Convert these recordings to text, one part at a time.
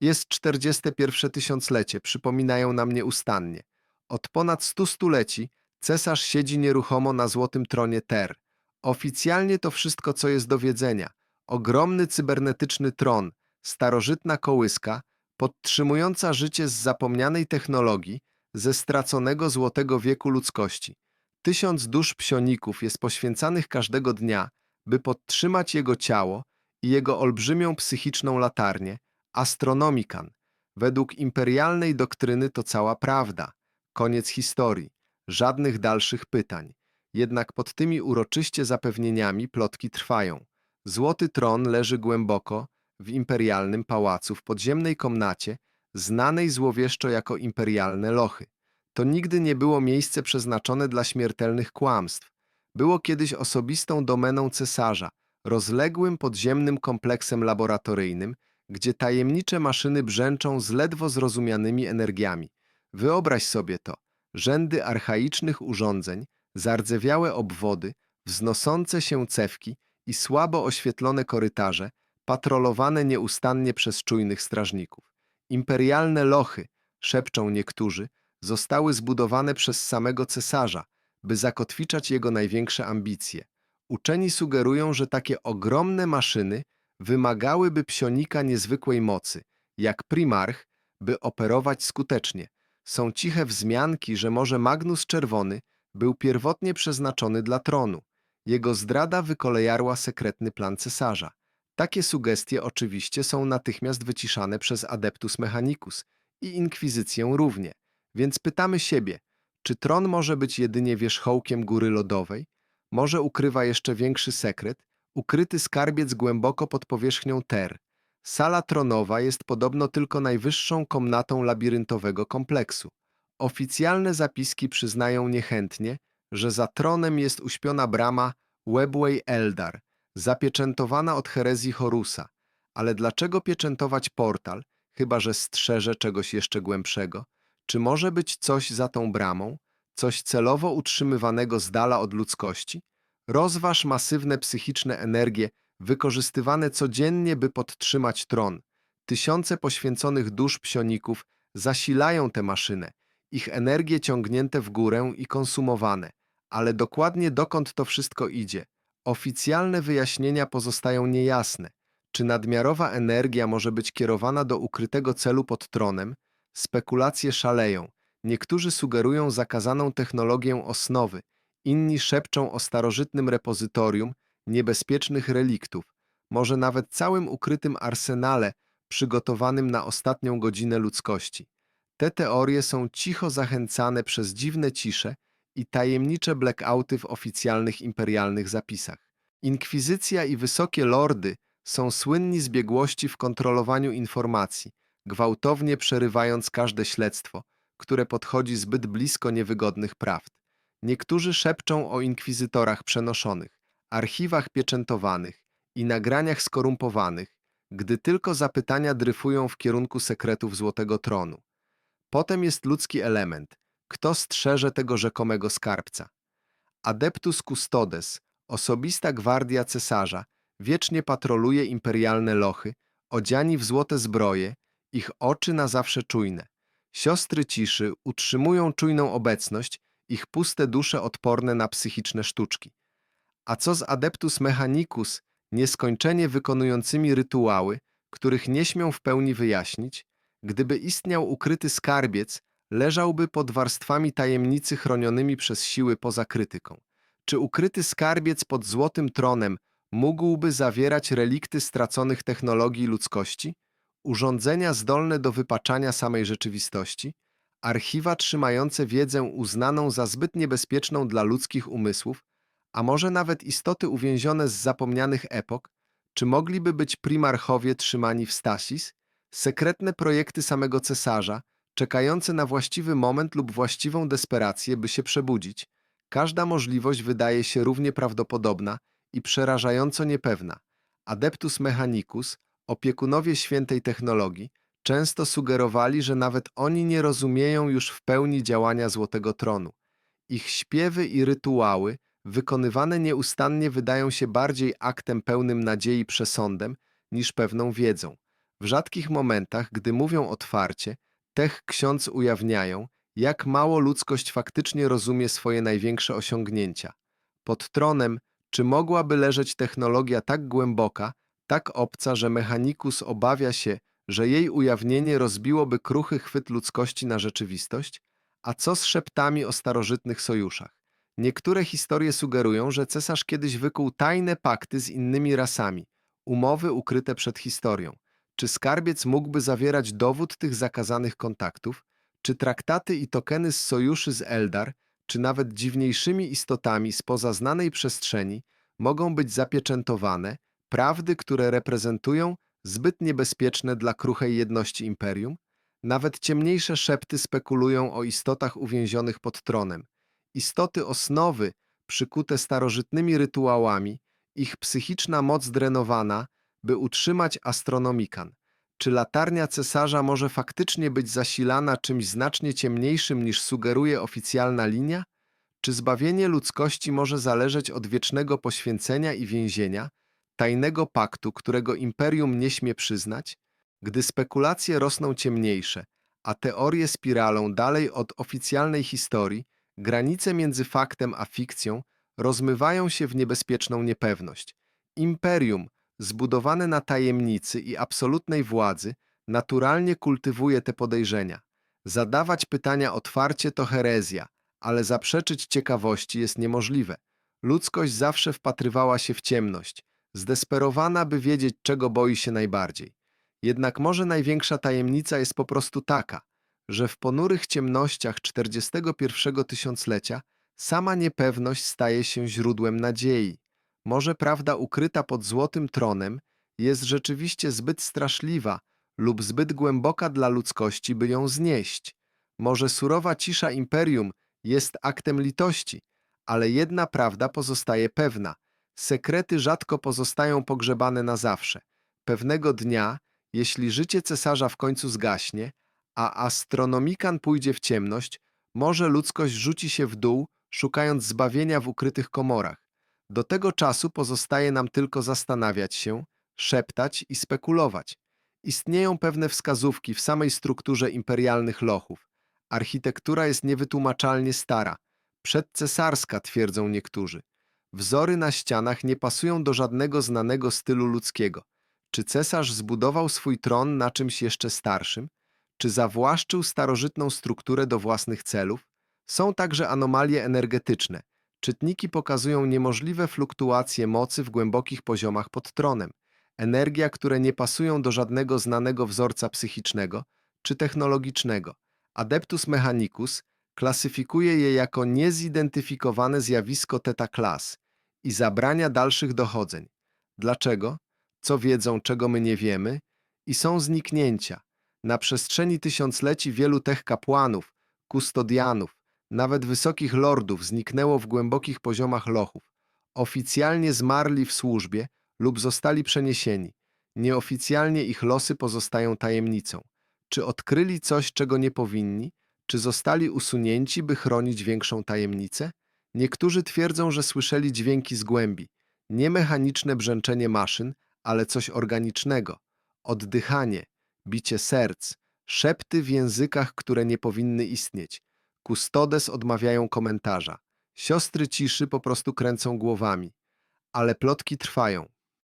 Jest 41 tysiąclecie, przypominają nam nieustannie. Od ponad 100 stuleci cesarz siedzi nieruchomo na złotym tronie Ter. Oficjalnie to wszystko, co jest do wiedzenia. Ogromny cybernetyczny tron, starożytna kołyska, podtrzymująca życie z zapomnianej technologii, ze straconego złotego wieku ludzkości. Tysiąc dusz psioników jest poświęcanych każdego dnia, by podtrzymać jego ciało i jego olbrzymią psychiczną latarnię, astronomikan. Według imperialnej doktryny to cała prawda. Koniec historii. Żadnych dalszych pytań. Jednak pod tymi uroczyście zapewnieniami plotki trwają. Złoty tron leży głęboko w imperialnym pałacu w podziemnej komnacie, znanej złowieszczo jako imperialne lochy. To nigdy nie było miejsce przeznaczone dla śmiertelnych kłamstw. Było kiedyś osobistą domeną cesarza, rozległym podziemnym kompleksem laboratoryjnym, gdzie tajemnicze maszyny brzęczą z ledwo zrozumianymi energiami. Wyobraź sobie to. Rzędy archaicznych urządzeń, zardzewiałe obwody, wznosące się cewki i słabo oświetlone korytarze, patrolowane nieustannie przez czujnych strażników. Imperialne lochy, szepczą niektórzy, zostały zbudowane przez samego cesarza, by zakotwiczać jego największe ambicje. Uczeni sugerują, że takie ogromne maszyny wymagałyby psionika niezwykłej mocy, jak primarch, by operować skutecznie. Są ciche wzmianki, że może Magnus Czerwony był pierwotnie przeznaczony dla tronu. Jego zdrada wykolejarła sekretny plan cesarza. Takie sugestie oczywiście są natychmiast wyciszane przez Adeptus Mechanicus i Inkwizycję równie. Więc pytamy siebie, czy tron może być jedynie wierzchołkiem góry lodowej? Może ukrywa jeszcze większy sekret, ukryty skarbiec głęboko pod powierzchnią Ter. Sala tronowa jest podobno tylko najwyższą komnatą labiryntowego kompleksu. Oficjalne zapiski przyznają niechętnie, że za tronem jest uśpiona brama Webway Eldar, zapieczętowana od herezji Horusa. Ale dlaczego pieczętować portal, chyba że strzeże czegoś jeszcze głębszego? Czy może być coś za tą bramą? Coś celowo utrzymywanego z dala od ludzkości? Rozważ masywne psychiczne energie wykorzystywane codziennie, by podtrzymać tron. Tysiące poświęconych dusz psioników zasilają tę maszynę, ich energie ciągnięte w górę i konsumowane. Ale dokładnie dokąd to wszystko idzie? Oficjalne wyjaśnienia pozostają niejasne. Czy nadmiarowa energia może być kierowana do ukrytego celu pod tronem? Spekulacje szaleją. Niektórzy sugerują zakazaną technologię osnowy, inni szepczą o starożytnym repozytorium niebezpiecznych reliktów, może nawet całym ukrytym arsenale przygotowanym na ostatnią godzinę ludzkości. Te teorie są cicho zachęcane przez dziwne cisze i tajemnicze blackouty w oficjalnych imperialnych zapisach. Inkwizycja i wysokie lordy są słynni z biegłości w kontrolowaniu informacji, gwałtownie przerywając każde śledztwo, które podchodzi zbyt blisko niewygodnych prawd. Niektórzy szepczą o inkwizytorach przenoszonych, archiwach pieczętowanych i nagraniach skorumpowanych, gdy tylko zapytania dryfują w kierunku sekretów Złotego Tronu. Potem jest ludzki element. Kto strzeże tego rzekomego skarbca? Adeptus Custodes, osobista gwardia cesarza, wiecznie patroluje imperialne lochy, odziani w złote zbroje, ich oczy na zawsze czujne. Siostry ciszy utrzymują czujną obecność, ich puste dusze odporne na psychiczne sztuczki. A co z Adeptus Mechanicus, nieskończenie wykonującymi rytuały, których nie śmią w pełni wyjaśnić? Gdyby istniał ukryty skarbiec, leżałby pod warstwami tajemnicy chronionymi przez siły poza krytyką. Czy ukryty skarbiec pod złotym tronem mógłby zawierać relikty straconych technologii ludzkości? Urządzenia zdolne do wypaczania samej rzeczywistości? Archiwa trzymające wiedzę uznaną za zbyt niebezpieczną dla ludzkich umysłów? A może nawet istoty uwięzione z zapomnianych epok? Czy mogliby być primarchowie trzymani w stasis? Sekretne projekty samego cesarza, czekające na właściwy moment lub właściwą desperację, by się przebudzić. Każda możliwość wydaje się równie prawdopodobna i przerażająco niepewna. Adeptus Mechanicus, opiekunowie świętej technologii, często sugerowali, że nawet oni nie rozumieją już w pełni działania Złotego Tronu. Ich śpiewy i rytuały, wykonywane nieustannie, wydają się bardziej aktem pełnym nadziei przesądem niż pewną wiedzą. W rzadkich momentach, gdy mówią otwarcie, tech ksiądz ujawniają, jak mało ludzkość faktycznie rozumie swoje największe osiągnięcia. Pod tronem, czy mogłaby leżeć technologia tak głęboka, tak obca, że mechanikus obawia się, że jej ujawnienie rozbiłoby kruchy chwyt ludzkości na rzeczywistość? A co z szeptami o starożytnych sojuszach? Niektóre historie sugerują, że cesarz kiedyś wykuł tajne pakty z innymi rasami, umowy ukryte przed historią. Czy skarbiec mógłby zawierać dowód tych zakazanych kontaktów? Czy traktaty i tokeny z sojuszy z Eldar, czy nawet dziwniejszymi istotami spoza znanej przestrzeni mogą być zapieczętowane, prawdy, które reprezentują zbyt niebezpieczne dla kruchej jedności imperium? Nawet ciemniejsze szepty spekulują o istotach uwięzionych pod tronem. Istoty osnowy, przykute starożytnymi rytuałami, ich psychiczna moc drenowana, by utrzymać astronomikan. Czy latarnia cesarza może faktycznie być zasilana czymś znacznie ciemniejszym niż sugeruje oficjalna linia? Czy zbawienie ludzkości może zależeć od wiecznego poświęcenia i więzienia, tajnego paktu, którego imperium nie śmie przyznać? Gdy spekulacje rosną ciemniejsze, a teorie spiralą dalej od oficjalnej historii, granice między faktem a fikcją rozmywają się w niebezpieczną niepewność. Imperium, zbudowane na tajemnicy i absolutnej władzy, naturalnie kultywuje te podejrzenia. Zadawać pytania otwarcie to herezja, ale zaprzeczyć ciekawości jest niemożliwe. Ludzkość zawsze wpatrywała się w ciemność, zdesperowana, by wiedzieć, czego boi się najbardziej. Jednak może największa tajemnica jest po prostu taka, że w ponurych ciemnościach 41 tysiąclecia sama niepewność staje się źródłem nadziei. Może prawda ukryta pod złotym tronem jest rzeczywiście zbyt straszliwa lub zbyt głęboka dla ludzkości, by ją znieść. Może surowa cisza imperium jest aktem litości, ale jedna prawda pozostaje pewna. Sekrety rzadko pozostają pogrzebane na zawsze. Pewnego dnia, jeśli życie cesarza w końcu zgaśnie, a astronomikan pójdzie w ciemność, może ludzkość rzuci się w dół, szukając zbawienia w ukrytych komorach. Do tego czasu pozostaje nam tylko zastanawiać się, szeptać i spekulować. Istnieją pewne wskazówki w samej strukturze imperialnych lochów. Architektura jest niewytłumaczalnie stara, przedcesarska, twierdzą niektórzy. Wzory na ścianach nie pasują do żadnego znanego stylu ludzkiego. Czy cesarz zbudował swój tron na czymś jeszcze starszym? Czy zawłaszczył starożytną strukturę do własnych celów? Są także anomalie energetyczne. Czytniki pokazują niemożliwe fluktuacje mocy w głębokich poziomach pod tronem. Energia, które nie pasują do żadnego znanego wzorca psychicznego czy technologicznego. Adeptus Mechanicus klasyfikuje je jako niezidentyfikowane zjawisko theta class i zabrania dalszych dochodzeń. Dlaczego? Co wiedzą, czego my nie wiemy? I są zniknięcia. Na przestrzeni tysiącleci wielu tech kapłanów, kustodianów, nawet wysokich lordów zniknęło w głębokich poziomach lochów. Oficjalnie zmarli w służbie lub zostali przeniesieni. Nieoficjalnie ich losy pozostają tajemnicą. Czy odkryli coś, czego nie powinni? Czy zostali usunięci, by chronić większą tajemnicę? Niektórzy twierdzą, że słyszeli dźwięki z głębi. Nie mechaniczne brzęczenie maszyn, ale coś organicznego. Oddychanie, bicie serc, szepty w językach, które nie powinny istnieć. Kustodes odmawiają komentarza. Siostry ciszy po prostu kręcą głowami. Ale plotki trwają.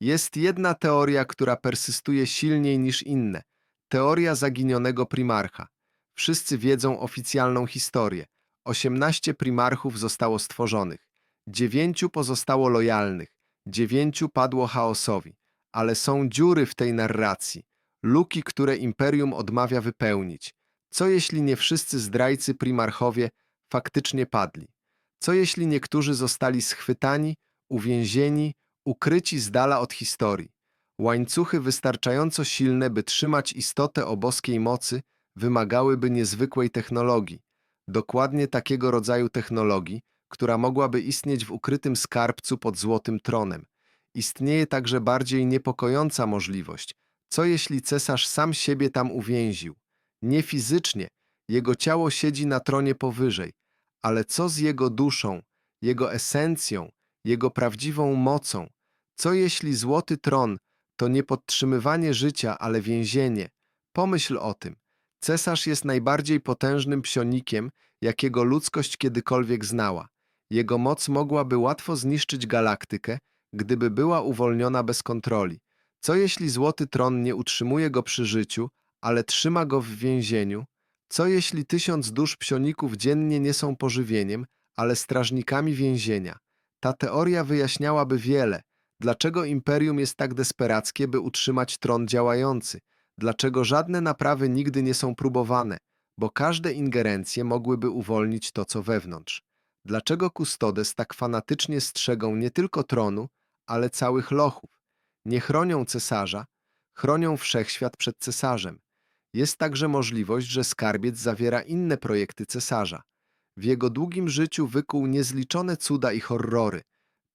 Jest jedna teoria, która persystuje silniej niż inne. Teoria zaginionego primarcha. Wszyscy wiedzą oficjalną historię. Osiemnaście primarchów zostało stworzonych. Dziewięciu pozostało lojalnych. Dziewięciu padło chaosowi. Ale są dziury w tej narracji. Luki, które imperium odmawia wypełnić. Co jeśli nie wszyscy zdrajcy primarchowie faktycznie padli? Co jeśli niektórzy zostali schwytani, uwięzieni, ukryci z dala od historii? Łańcuchy wystarczająco silne, by trzymać istotę o boskiej mocy, wymagałyby niezwykłej technologii. Dokładnie takiego rodzaju technologii, która mogłaby istnieć w ukrytym skarbcu pod złotym tronem. Istnieje także bardziej niepokojąca możliwość. Co jeśli cesarz sam siebie tam uwięził? Nie fizycznie, jego ciało siedzi na tronie powyżej, ale co z jego duszą, jego esencją, jego prawdziwą mocą? Co jeśli złoty tron To nie podtrzymywanie życia, ale więzienie. Pomyśl o tym. Cesarz jest najbardziej potężnym psionikiem, jakiego ludzkość kiedykolwiek znała. Jego moc mogłaby łatwo zniszczyć galaktykę, gdyby była uwolniona bez kontroli. Co jeśli Złoty Tron nie utrzymuje go przy życiu, ale trzyma go w więzieniu? Co jeśli tysiąc dusz psioników dziennie nie są pożywieniem, ale strażnikami więzienia? Ta teoria wyjaśniałaby wiele. Dlaczego imperium jest tak desperackie, by utrzymać tron działający? Dlaczego żadne naprawy nigdy nie są próbowane? Bo każde ingerencje mogłyby uwolnić to, co wewnątrz. Dlaczego kustodes tak fanatycznie strzegą nie tylko tronu, ale całych lochów? Nie chronią cesarza, chronią wszechświat przed cesarzem. Jest także możliwość, że skarbiec zawiera inne projekty cesarza. W jego długim życiu wykuł niezliczone cuda i horrory.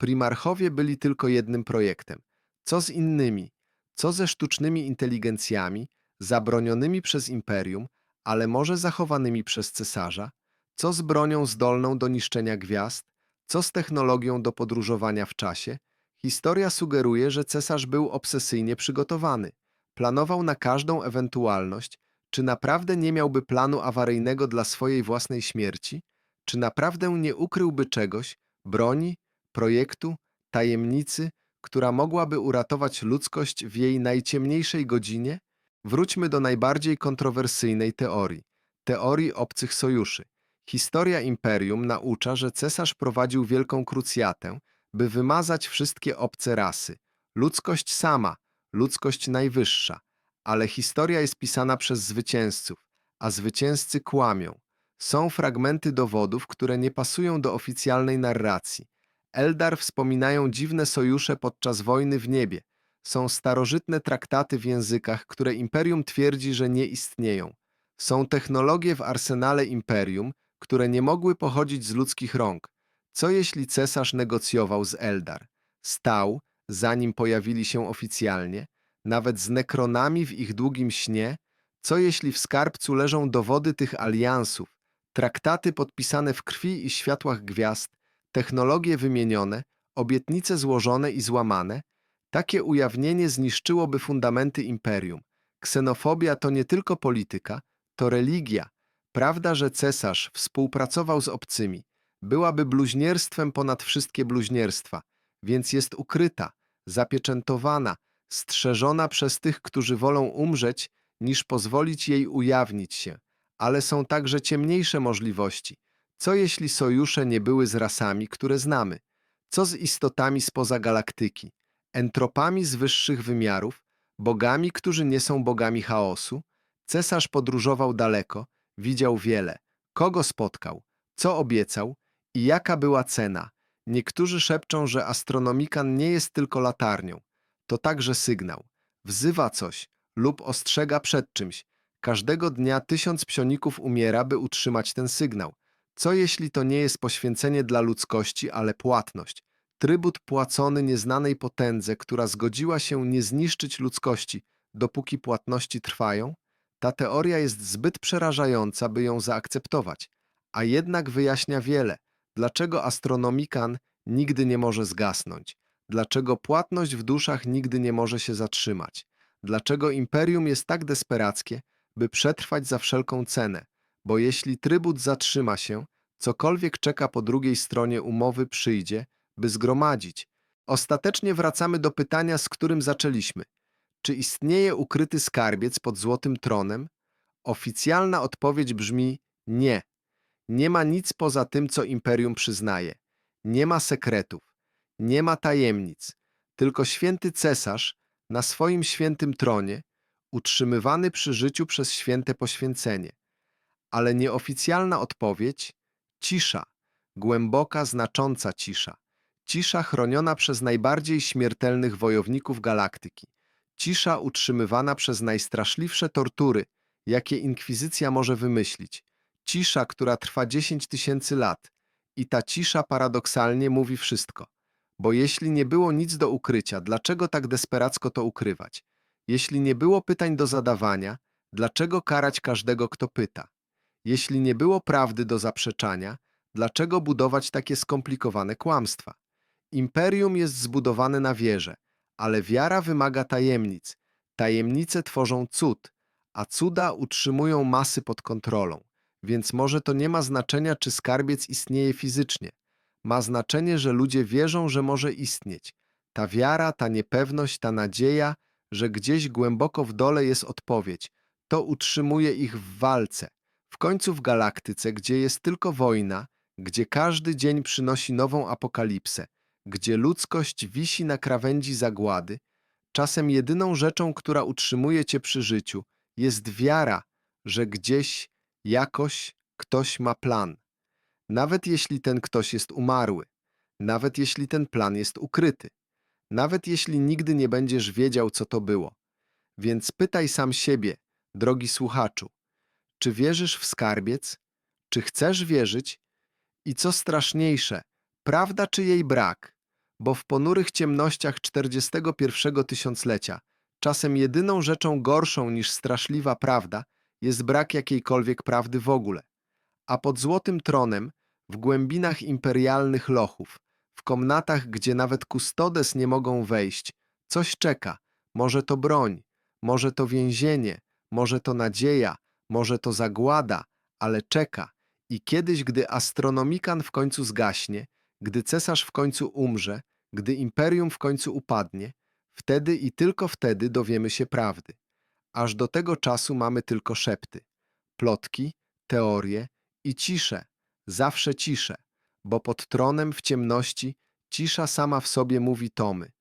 Primarchowie byli tylko jednym projektem. Co z innymi? Co ze sztucznymi inteligencjami, zabronionymi przez imperium, ale może zachowanymi przez cesarza? Co z bronią zdolną do niszczenia gwiazd? Co z technologią do podróżowania w czasie? Historia sugeruje, że cesarz był obsesyjnie przygotowany. Planował na każdą ewentualność. Czy naprawdę nie miałby planu awaryjnego dla swojej własnej śmierci? Czy naprawdę nie ukryłby czegoś, broni, projektu, tajemnicy, która mogłaby uratować ludzkość w jej najciemniejszej godzinie? Wróćmy do najbardziej kontrowersyjnej teorii teorii obcych sojuszy. Historia imperium naucza, że cesarz prowadził wielką krucjatę, by wymazać wszystkie obce rasy. Ludzkość sama, ludzkość najwyższa. Ale historia jest pisana przez zwycięzców, a zwycięzcy kłamią. Są fragmenty dowodów, które nie pasują do oficjalnej narracji. Eldar wspominają dziwne sojusze podczas wojny w niebie. Są starożytne traktaty w językach, które imperium twierdzi, że nie istnieją. Są technologie w arsenale imperium, które nie mogły pochodzić z ludzkich rąk. Co jeśli cesarz negocjował z Eldar? Stał, zanim pojawili się oficjalnie, nawet z nekronami w ich długim śnie? Co jeśli w skarbcu leżą dowody tych aliansów, traktaty podpisane w krwi i światłach gwiazd, technologie wymienione, obietnice złożone i złamane? Takie ujawnienie zniszczyłoby fundamenty imperium. Ksenofobia to nie tylko polityka, to religia. Prawda, że cesarz współpracował z obcymi, byłaby bluźnierstwem ponad wszystkie bluźnierstwa, więc jest ukryta, zapieczętowana, strzeżona przez tych, którzy wolą umrzeć, niż pozwolić jej ujawnić się. Ale są także ciemniejsze możliwości. Co jeśli sojusze nie były z rasami, które znamy? Co z istotami spoza galaktyki? Entropami z wyższych wymiarów? Bogami, którzy nie są bogami chaosu? Cesarz podróżował daleko, widział wiele. Kogo spotkał? Co obiecał? I jaka była cena? Niektórzy szepczą, że astronomikan nie jest tylko latarnią. To także sygnał. Wzywa coś lub ostrzega przed czymś. Każdego dnia tysiąc psioników umiera, by utrzymać ten sygnał. Co jeśli to nie jest poświęcenie dla ludzkości, ale płatność? Trybut płacony nieznanej potędze, która zgodziła się nie zniszczyć ludzkości, dopóki płatności trwają? Ta teoria jest zbyt przerażająca, by ją zaakceptować, a jednak wyjaśnia wiele. Dlaczego astronomikan nigdy nie może zgasnąć? Dlaczego płatność w duszach nigdy nie może się zatrzymać? Dlaczego imperium jest tak desperackie, by przetrwać za wszelką cenę? Bo jeśli trybut zatrzyma się, cokolwiek czeka po drugiej stronie umowy przyjdzie, by zgromadzić. Ostatecznie wracamy do pytania, z którym zaczęliśmy. Czy istnieje ukryty skarbiec pod złotym tronem? Oficjalna odpowiedź brzmi nie. Nie ma nic poza tym, co imperium przyznaje. Nie ma sekretów. Nie ma tajemnic. Tylko święty cesarz na swoim świętym tronie, utrzymywany przy życiu przez święte poświęcenie. Ale nieoficjalna odpowiedź cisza, głęboka, znacząca cisza. Cisza chroniona przez najbardziej śmiertelnych wojowników galaktyki. Cisza utrzymywana przez najstraszliwsze tortury, jakie inkwizycja może wymyślić. Cisza, która trwa 10 tysięcy lat. I ta cisza paradoksalnie mówi wszystko. Bo jeśli nie było nic do ukrycia, dlaczego tak desperacko to ukrywać? Jeśli nie było pytań do zadawania, dlaczego karać każdego, kto pyta? Jeśli nie było prawdy do zaprzeczania, dlaczego budować takie skomplikowane kłamstwa? Imperium jest zbudowane na wierze, Ale wiara wymaga tajemnic. Tajemnice tworzą cud, a cuda utrzymują masy pod kontrolą. Więc może to nie ma znaczenia, czy skarbiec istnieje fizycznie. Ma znaczenie, że ludzie wierzą, że może istnieć. Ta wiara, ta niepewność, ta nadzieja, że gdzieś głęboko w dole jest odpowiedź, to utrzymuje ich w walce. W końcu w galaktyce, gdzie jest tylko wojna, gdzie każdy dzień przynosi nową apokalipsę, gdzie ludzkość wisi na krawędzi zagłady, czasem jedyną rzeczą, która utrzymuje cię przy życiu, jest wiara, że gdzieś, jakoś ktoś ma plan. Nawet jeśli ten ktoś jest umarły, nawet jeśli ten plan jest ukryty, nawet jeśli nigdy nie będziesz wiedział, co to było. Więc pytaj sam siebie, drogi słuchaczu, czy wierzysz w skarbiec? Czy chcesz wierzyć? I co straszniejsze, prawda czy jej brak? Bo w ponurych ciemnościach 41 tysiąclecia czasem jedyną rzeczą gorszą niż straszliwa prawda jest brak jakiejkolwiek prawdy w ogóle. A pod złotym tronem, w głębinach imperialnych lochów, w komnatach, gdzie nawet kustodes nie mogą wejść, coś czeka. Może to broń, może to więzienie, może to nadzieja, może to zagłada, ale czeka. I kiedyś, gdy astronomikan w końcu zgaśnie, gdy cesarz w końcu umrze, gdy imperium w końcu upadnie, wtedy i tylko wtedy dowiemy się prawdy. Aż do tego czasu mamy tylko szepty, plotki, teorie i ciszę, zawsze ciszę, bo pod tronem w ciemności cisza sama w sobie mówi tomy.